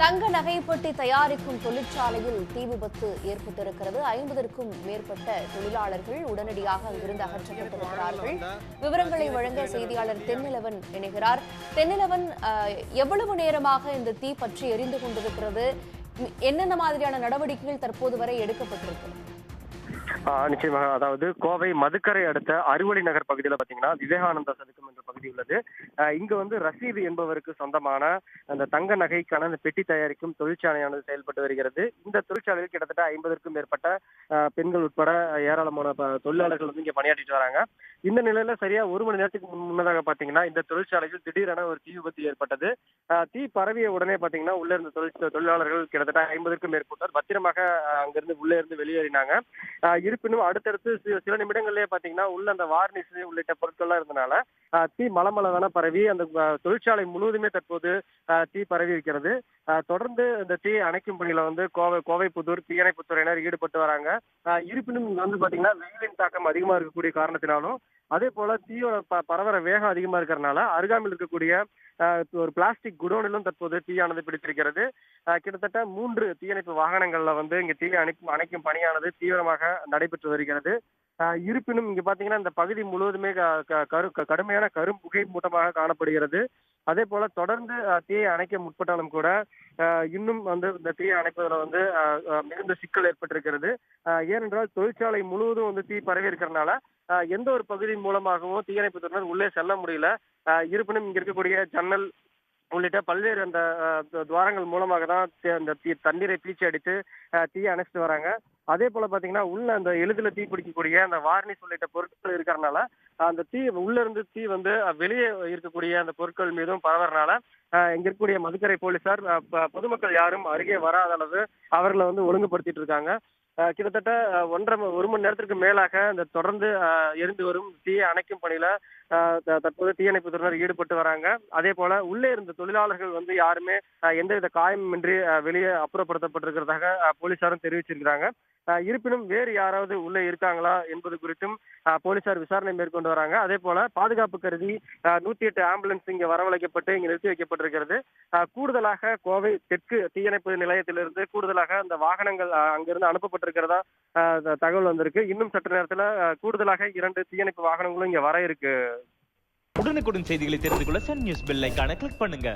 தங்க நகைப்பட்டி தயாரிக்கும் தொழிற்சாலையில் தீ விபத்து ஏற்பட்டிருக்கிறது. ஐம்பதற்கும் மேற்பட்ட தொழிலாளர்கள் உடனடியாக அங்கிருந்து அகற்றப்பட்டிருக்கிறார்கள். விவரங்களை வழங்க செய்தியாளர் தென்னிலவன் இணைகிறார். தென்னிலவன் எவ்வளவு நேரமாக இந்த தீ பற்றி எரிந்து கொண்டிருக்கிறது? என்னென்ன மாதிரியான நடவடிக்கைகள் தற்போது வரை எடுக்கப்பட்டிருக்கிறது நிச்சயமாக. அதாவது கோவை மதுக்கரை அடுத்த அறுவடை நகர் பகுதியில் பாத்தீங்கன்னா விவேகானந்தா சதுக்கம் பகுதி உள்ளது. இங்க வந்து ரசீது என்பவருக்கு சொந்தமான அந்த தங்க நகைக்கான அந்த பெட்டி தயாரிக்கும் தொழிற்சாலையானது செயல்பட்டு வருகிறது. இந்த தொழிற்சாலையில் கிட்டத்தட்ட ஐம்பதற்கும் மேற்பட்ட பெண்கள் உட்பட ஏராளமான தொழிலாளர்கள் வந்து இங்க பணியாற்றிட்டு வராங்க. இந்த நிலையில சரியா ஒரு மணி நேரத்துக்கு முன்னதாக பாத்தீங்கன்னா இந்த தொழிற்சாலையில் திடீரென ஒரு தீ விபத்து ஏற்பட்டது. தீ பரவிய உடனே பாத்தீங்கன்னா உள்ள இருந்த தொழில் தொழிலாளர்கள் கிட்டத்தட்ட ஐம்பதுக்கும் மேற்பட்டோர் பத்திரமாக அங்கிருந்து உள்ளே இருந்து வெளியேறினாங்க. இருப்பினும் அடுத்தடுத்து சில நிமிடங்கள்லயே பாத்தீங்கன்னா உள்ள அந்த வார்னிஸ் உள்ளிட்ட பொருட்கள்லாம் இருந்தனால தீ மலமளவென பரவி அந்த தொழிற்சாலை முழுவதுமே தற்போது தீ பரவி இருக்கிறது. தொடர்ந்து இந்த தீ அணைக்கும் பணியில வந்து கோவை கோவை புதூர் தீயணைப்புத்துறையினர் ஈடுபட்டு வராங்க. இருப்பினும் இங்க வந்து பாத்தீங்கன்னா வெயிலின் தாக்கம் அதிகமா இருக்கக்கூடிய காரணத்தினாலும் அதே போல தீயோட ப- பரவற வேகம் அதிகமா இருக்கிறதுனால அருகாமையில் இருக்கக்கூடிய ஆஹ் ஒரு பிளாஸ்டிக் குடோனிலும் தற்போது தீயானது பிடித்திருக்கிறது. கிட்டத்தட்ட மூன்று தீயணைப்பு வாகனங்கள்ல வந்து இங்க தீ அணைக்கும் அணைக்கும் பணியானது தீவிரமாக நடைபெற்று வருகிறது. இருப்பினும் இங்க பாத்தீங்கன்னா இந்த பகுதி முழுவதுமே கரு கடுமையான கரும் புகை மூட்டமாக காணப்படுகிறது. அதே போல தொடர்ந்து தீயை அணைக்க முற்பட்டாலும் கூட ஆஹ் இன்னும் வந்து இந்த தீயை அணைப்பதில் வந்து ஆஹ் மிகுந்த சிக்கல் ஏற்பட்டிருக்கிறது. ஏனென்றால் தொழிற்சாலை முழுவதும் வந்து தீ பரவி இருக்கிறதுனால எந்த ஒரு பகுதி மூலமாகவும் தீயணைப்பு துறையினர் உள்ளே செல்ல முடியல. இருப்பினும் இங்க இருக்கக்கூடிய ஜன்னல் உள்ளிட்ட பல்வேறு அந்த துவாரங்கள் மூலமாக தான் அந்த தீ தண்ணீரை பீச்சி அடித்து ஆஹ், தீயை அணைச்சிட்டு வராங்க. அதே போல பாத்தீங்கன்னா உள்ள அந்த எளிதில் தீ பிடிக்கக்கூடிய அந்த வார்னிஸ் உள்ளிட்ட பொருட்கள் இருக்கிறதுனால அந்த தீ உள்ள இருந்து தீ வந்து வெளியே இருக்கக்கூடிய அந்த பொருட்கள் மீதும் பரவறனால இங்க இருக்கக்கூடிய மதுக்கரை போலீசார் பொதுமக்கள் யாரும் அருகே வராத அளவு அவர்களை வந்து ஒழுங்குபடுத்திட்டு இருக்காங்க. கிட்டத்தட்ட ஒன்றரை ஒரு மணி நேரத்திற்கு மேலாக இந்த தொடர்ந்து எரிந்து வரும் தீயை அணைக்கும் பணியில ஆஹ், த- தற்போது ஈடுபட்டு வராங்க. அதே போல உள்ளே இருந்த தொழிலாளர்கள் வந்து யாருமே எந்தவித காயமின்றி வெளியே அப்புறப்படுத்தப்பட்டிருக்கிறதாக போலீசாரும் தெரிவிச்சிருக்கிறாங்க. இருப்பினும் வேறு யாராவது உள்ளே இருக்காங்களா என்பது குறித்தும் போலீசார் விசாரணை மேற்கொண்டு வராங்க. அதே போல பாதுகாப்பு கருதி நூத்தி எட்டு ஆம்புலன்ஸ் இங்க வரவழைக்கப்பட்டு இங்க நிறுத்தி வைக்கப்பட்டிருக்கிறது. கூடுதலாக கோவை தெற்கு தீயணைப்பு நிலையத்திலிருந்து கூடுதலாக அந்த வாகனங்கள் அங்கிருந்து அனுப்பப்பட்டிருக்கிறதா தகவல் வந்திருக்கு. இன்னும் சற்று நேரத்துல கூடுதலாக இரண்டு தீயணைப்பு வாகனங்களும் இங்க வர இருக்கு. உடனுக்குடன் செய்திகளை தெரிந்து கொள்ள சன் நியூஸ் பெல் கிளிக் பண்ணுங்க.